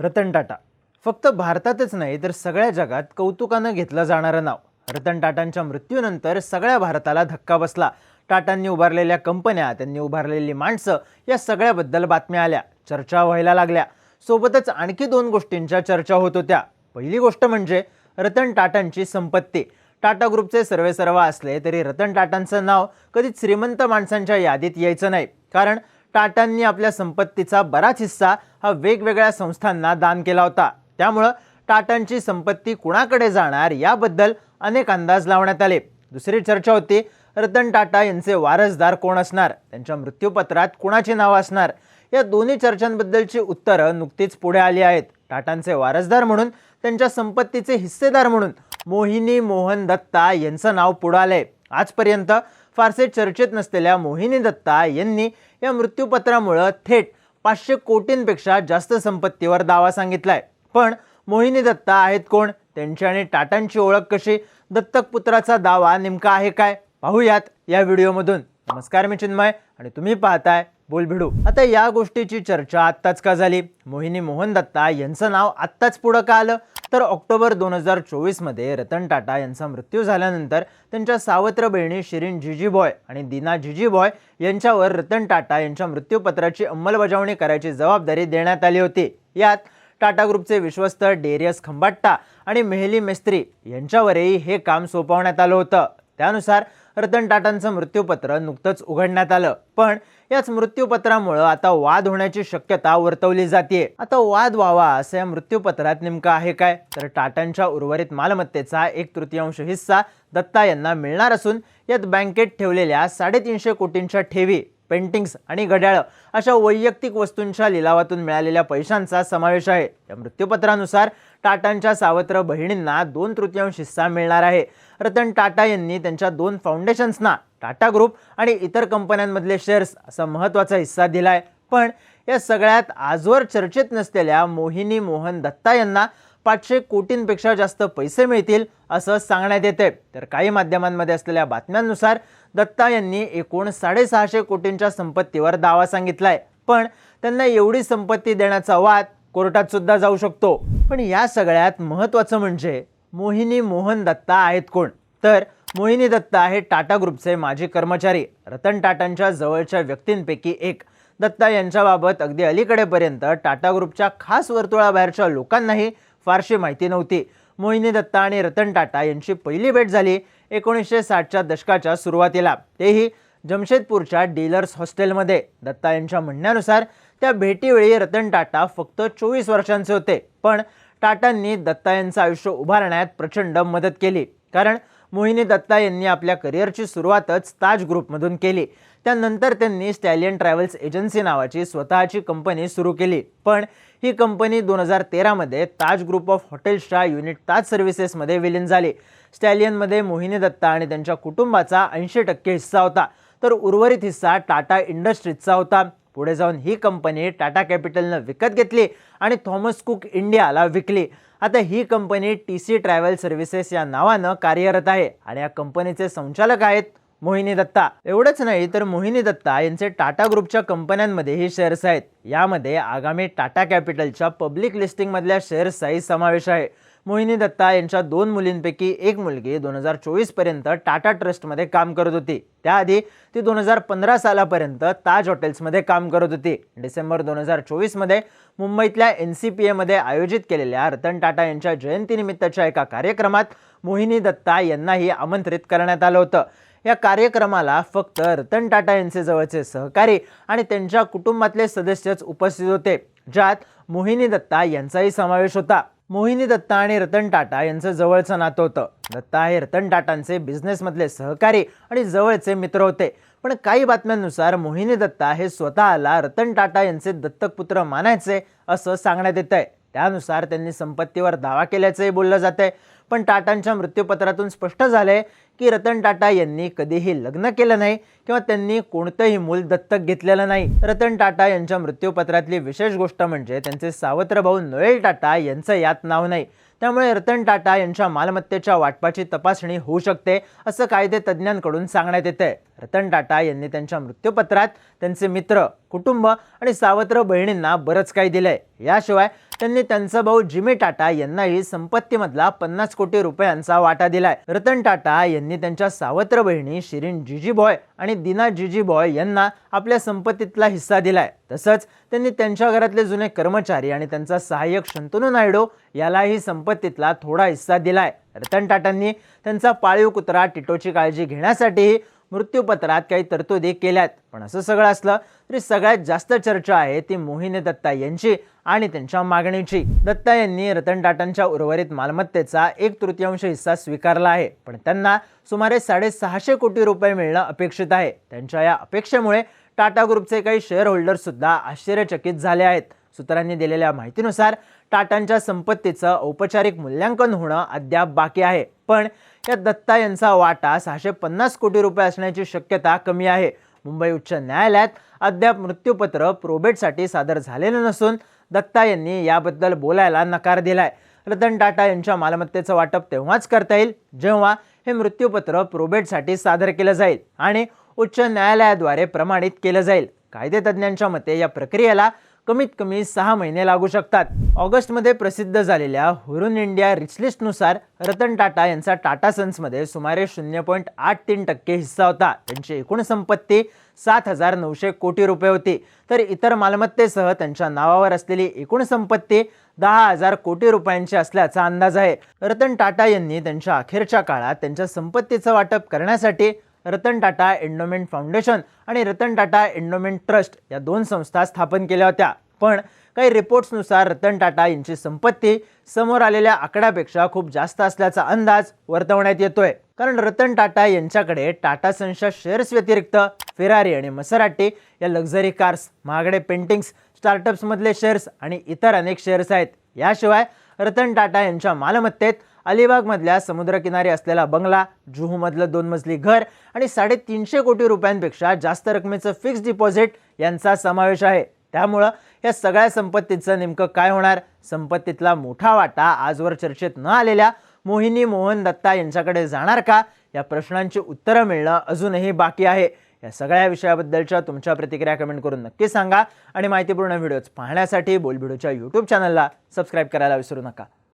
रतन टाटा. फक्त भारतातच नाही तर सगळ्या जगात कौतुकानं घेतलं जाणारं नाव. रतन टाटांच्या मृत्यूनंतर सगळ्या भारताला धक्का बसला. टाटांनी उभारलेल्या कंपन्या त्यांनी उभारलेली माणसं या सगळ्याबद्दल बातम्या आल्या. चर्चा व्हायला लागल्या. सोबतच आणखी दोन गोष्टींच्या चर्चा होत होत्या. पहिली गोष्ट म्हणजे रतन टाटांची संपत्ती. टाटा ग्रुपचे सर्वेसर्वा असले तरी रतन टाटांचं नाव कधीच श्रीमंत माणसांच्या यादीत यायचं नाही. कारण टाटांनी आपल्या संपत्तीचा बराच हिस्सा हा वेगवेगळ्या संस्थांना दान केला होता. त्यामुळं टाटांची संपत्ती कुणाकडे जाणार याबद्दल अनेक अंदाज लावण्यात आले. दुसरी चर्चा होती रतन टाटा यांचे वारसदार कोण असणार? त्यांच्या मृत्यूपत्रात कुणाची नावं असणार? या दोन्ही चर्चांबद्दलची उत्तरं नुकतीच पुढे आली आहेत. टाटांचे वारसदार म्हणून त्यांच्या संपत्तीचे हिस्सेदार म्हणून मोहिनी मोहन दत्ता यांचं नाव पुढं आलंय. आजपर्यंत फारसे चर्चेत नसलेल्या मोहिनी दत्ता यांनी या मृत्यूपत्रामुळं थेट पाचशे कोटींपेक्षा जास्त संपत्तीवर दावा सांगितलाय. पण मोहिनी दत्ता आहेत कोण? त्यांची आणि टाटांची ओळख कशी? दत्तक पुत्राचा दावा नेमका आहे काय? पाहूयात या व्हिडिओमधून. नमस्कार मी चिन्मय आणि तुम्ही पाहताय बोलभिडू आता या गोष्टीची चर्चा आत्ताच का झाली? मोहिनी मोहन दत्ता यांचं नाव आत्ताच पुढं का आलं? तर ऑक्टोबर दोन हजार चोवीसमध्ये रतन टाटा यांचा मृत्यू झाल्यानंतर त्यांच्या सावत्र बहिणी शिरीन जिजीबॉय आणि दिना जिजीबॉय यांच्यावर रतन टाटा यांच्या मृत्यूपत्राची अंमलबजावणी करायची जबाबदारी देण्यात आली होती. यात टाटा ग्रुपचे विश्वस्त डेरियस खंबाट्टा आणि मेहली मेस्त्री यांच्यावरही हे काम सोपवण्यात आलं होतं. त्यानुसार रतन टाटांचं मृत्यूपत्र नुकतंच उघडण्यात आलं. पण याच मृत्यूपत्रामुळं आता वाद होण्याची शक्यता वर्तवली जाते आता वाद व्हावा असं या मृत्यूपत्रात नेमकं आहे काय? तर टाटांच्या उर्वरित मालमत्तेचा एक तृतीयांश हिस्सा दत्ता यांना मिळणार असून यात बँकेत ठेवलेल्या साडेतीनशे कोटींच्या ठेवी पेंटिंग्स आणि घड्याळं अशा वैयक्तिक वस्तूंच्या लिलावातून मिळालेल्या पैशांचा समावेश आहे. या मृत्यूपत्रानुसार टाटांच्या सावत्र बहिणींना दोन तृतीयांश हिस्सा मिळणार आहे. रतन टाटा यांनी त्यांच्या दोन फाउंडेशन्सना टाटा ग्रुप आणि इतर कंपन्यांमधले शेअर्स असा महत्त्वाचा हिस्सा दिलाय. पण या सगळ्यात आजवर चर्चेत नसलेल्या मोहिनी मोहन दत्ता यांना पाचशे कोटींपेक्षा जास्त पैसे मिळतील असं सांगण्यात येते. तर काही माध्यमांमध्ये असलेल्या बातम्यांनुसार दत्ता यांनी एकूण साडेसहाशे कोटींच्या संपत्तीवर दावा सांगितला आहे पण त्यांना एवढी संपत्ती देण्याचा वाद कोर्टात सुद्धा जाऊ शकतो. पण या सगळ्यात महत्त्वाचं म्हणजे मोहिनी मोहन दत्ता आहेत कोण? तर मोहिनी दत्ता हे टाटा ग्रुपचे माजी कर्मचारी रतन टाटांच्या जवळच्या व्यक्तींपैकी एक. दत्ता यांच्याबाबत अगदी अलीकडेपर्यंत टाटा ग्रुपच्या खास वर्तुळाबाहेरच्या लोकांनाही फारशी माहिती नव्हती. मोहिनी दत्ता आणि रतन टाटा यांची पहिली भेट झाली एकोणीसशे साठच्या दशकाच्या सुरुवातीला. तेही जमशेदपूरच्या डीलर्स हॉस्टेलमध्ये. दत्ता यांच्या म्हणण्यानुसार त्या भेटीवेळी रतन टाटा फक्त चोवीस वर्षांचे होते. पण टाटांनी दत्ता यांचं आयुष्य उभारण्यात प्रचंड मदत केली. कारण मोहिनी दत्ता यांनी आपल्या करिअरची सुरुवातच ताज ग्रुपमधून केली. त्यानंतर त्यांनी स्टॅलियन ट्रॅव्हल्स एजन्सी नावाची स्वतःची कंपनी सुरू केली. पण ही कंपनी दोन हजार तेरामध्ये ताज ग्रुप ऑफ हॉटेल्सच्या युनिट ताज सर्व्हिसेसमध्ये विलीन झाली. स्टॅलियनमध्ये मोहिनी दत्ता आणि त्यांच्या कुटुंबाचा ऐंशी टक्के हिस्सा होता. तर उर्वरित हिस्सा टाटा इंडस्ट्रीजचा होता. पुढे जाऊन ही कंपनी टाटा कॅपिटलनं विकत घेतली आणि थॉमस कुक इंडियाला विकली. आता ही company T C travel services या नावानं कार्यरत आहे आणि या कंपनीचे संचालक आहेत मोहिनी दत्ता. एवढंच नाही तर मोहिनी दत्ता यांचे टाटा ग्रुपच्या कंपन्यांमध्येही शेअर्स आहेत. यामध्ये आगामी टाटा कॅपिटलच्या पब्लिक लिस्टिंगमधल्या शेअर्सचाही समावेश आहे. मोहिनी दत्ता यांच्या दोन मुलींपैकी एक मुलगी दोन हजार चोवीसपर्यंत टाटा ट्रस्टमध्ये काम करत होती. त्याआधी ती दोन हजार पंधरा सालापर्यंत ताज हॉटेल्समध्ये काम करत होती. डिसेंबर दोन हजार चोवीसमध्ये मुंबईतल्या एन सी पी एमध्ये आयोजित केलेल्या रतन टाटा यांच्या जयंतीनिमित्ताच्या एका कार्यक्रमात मोहिनी दत्ता यांनाही आमंत्रित करण्यात आलं होतं. या कार्यक्रमाला फक्त रतन टाटा यांचे जवळचे सहकारी आणि त्यांच्या कुटुंबातले सदस्यच उपस्थित होते ज्यात मोहिनी दत्ता यांचाही समावेश होता. मोहिनी दत्ता आणि रतन टाटा यांचं जवळचं नातं होतं. दत्ता हे रतन टाटांचे बिझनेसमधले सहकारी आणि जवळचे मित्र होते. पण काही बातम्यांनुसार मोहिनी दत्ता हे स्वतःला रतन टाटा यांचे दत्तक पुत्र मानायचे असं सांगण्यात येत आहे त्यानुसार त्यांनी संपत्तीवर दावा केल्याचंही बोललं जातंय. पण टाटांच्या मृत्यूपत्रातून स्पष्ट झालं आहे की रतन टाटा यांनी कधीही लग्न केलं नाही किंवा त्यांनी कोणतंही मूल दत्तक घेतलेलं नाही. रतन टाटा यांच्या मृत्यूपत्रातली विशेष गोष्ट म्हणजे त्यांचे सावत्र भाऊ नोएल टाटा यांचं यात नाव नाही. त्यामुळे रतन टाटा यांच्या मालमत्तेच्या वाटपाची तपासणी होऊ शकते असं कायदे तज्ज्ञांकडून सांगण्यात येते रतन टाटा यांनी त्यांच्या मृत्यूपत्रात त्यांचे मित्र कुटुंब आणि सावत्र बहिणींना बरंच काही दिलंय. याशिवाय त्यांनी त्यांचा भाऊ जिमी टाटा यांनाही संपत्तीमधला पन्नास कोटी रुपयांचा वाटा दिलाय. रतन टाटा यांनी त्यांच्या सावत्र बहिणी शिरीन जिजीबॉय आणि दिना जिजीबॉय यांना आपल्या संपत्तीतला हिस्सा दिलाय. तसंच त्यांनी त्यांच्या घरातले जुने कर्मचारी आणि त्यांचा सहाय्यक शंतनू नायडू यालाही संपत्तीतला थोडा हिस्सा दिलाय. रतन टाटांनी त्यांचा पाळीव कुत्रा टिटोची काळजी घेण्यासाठीही मृत्यूपत्रात काही तरतुदी केल्यात. पण असं सगळं असलं तरी सगळ्यात जास्त चर्चा आहे ती मोहिनी दत्ता यांची आणि त्यांच्या मागणीची. दत्ता यांनी रतन टाटांच्या उर्वरित मालमत्तेचा एक तृतीयांश हिस्सा स्वीकारला आहे. पण त्यांना सुमारे साडेसहाशे कोटी रुपये मिळणं अपेक्षित आहे. त्यांच्या या अपेक्षेमुळे टाटा ग्रुपचे काही शेअर होल्डर सुद्धा आश्चर्यचकित झाले आहेत. सूत्रांनी दिलेल्या माहितीनुसार टाटांच्या संपत्तीचं औपचारिक मूल्यांकन होणं अद्याप बाकी आहे. पण या दत्ता यांचा वाटा सहाशे पन्नास कोटी रुपये असण्याची शक्यता कमी आहे. मुंबई उच्च न्यायालयात अद्याप मृत्यूपत्र प्रोबेटसाठी सादर झालेलं नसून दत्ता यांनी याबद्दल बोलायला नकार दिलाय. रतन टाटा यांच्या मालमत्तेचं वाटप तेव्हाच करता येईल जेव्हा हे मृत्यूपत्र प्रोबेटसाठी सादर केलं जाईल आणि उच्च न्यायालयाद्वारे प्रमाणित केलं जाईल. कायदेतज्ञांच्या मते या प्रक्रियेला कमीत कमी सहा महिने लागू शकतात. ऑगस्टमध्ये प्रसिद्ध झालेल्या हुरून इंडिया रिचलिस्टनुसार रतन टाटा यांचा टाटा सन्समध्ये सुमारे शून्य पॉईंट आठ तीन टक्के हिस्सा होता. त्यांची एकूण संपत्ती सात हजार नऊशे कोटी रुपये होती. तर इतर मालमत्तेसह त्यांच्या नावावर असलेली एकूण संपत्ती दहा हजार कोटी रुपयांची असल्याचा अंदाज आहे. रतन टाटा यांनी त्यांच्या अखेरच्या काळात त्यांच्या संपत्तीचं वाटप करण्यासाठी रतन टाटा एंडोमेंट फाउंडेशन आणि रतन टाटा एंडोमेंट ट्रस्ट या दोन संस्था स्थापन केल्या होत्या. पण काही रिपोर्ट्सनुसार रतन टाटा यांची संपत्ती समोर आलेल्या आकड्यापेक्षा खूप जास्त असल्याचा अंदाज वर्तवण्यात येतोय. कारण रतन टाटा यांच्याकडे टाटा सन्सच्या शेअर्स व्यतिरिक्त फेरारी आणि मसराटी या लक्झरी कार्स महागडे पेंटिंग्स स्टार्टअप्समधले शेअर्स आणि इतर अनेक शेअर्स आहेत. याशिवाय रतन टाटा यांच्या मालमत्तेत अलिबागमधल्या समुद्रकिनारी असलेला बंगला जुहूमधलं दोन मजली घर आणि साडेतीनशे कोटी रुपयांपेक्षा जास्त रकमेचं फिक्स्ड डिपॉझिट यांचा समावेश आहे. त्यामुळं या सगळ्या संपत्तीचं नेमकं काय होणार? संपत्तीतला मोठा वाटा आजवर चर्चेत न आलेल्या मोहिनी मोहन दत्ता यांच्याकडे जाणार का? या प्रश्नांची उत्तरं मिळणं अजूनही बाकी आहे. या सगळ्या विषयाबद्दलच्या तुमच्या प्रतिक्रिया कमेंट करून नक्की सांगा. आणि माहितीपूर्ण व्हिडिओज पाहण्यासाठी बोलबिडूच्या यूट्यूब चॅनलला सबस्क्राईब करायला विसरू नका.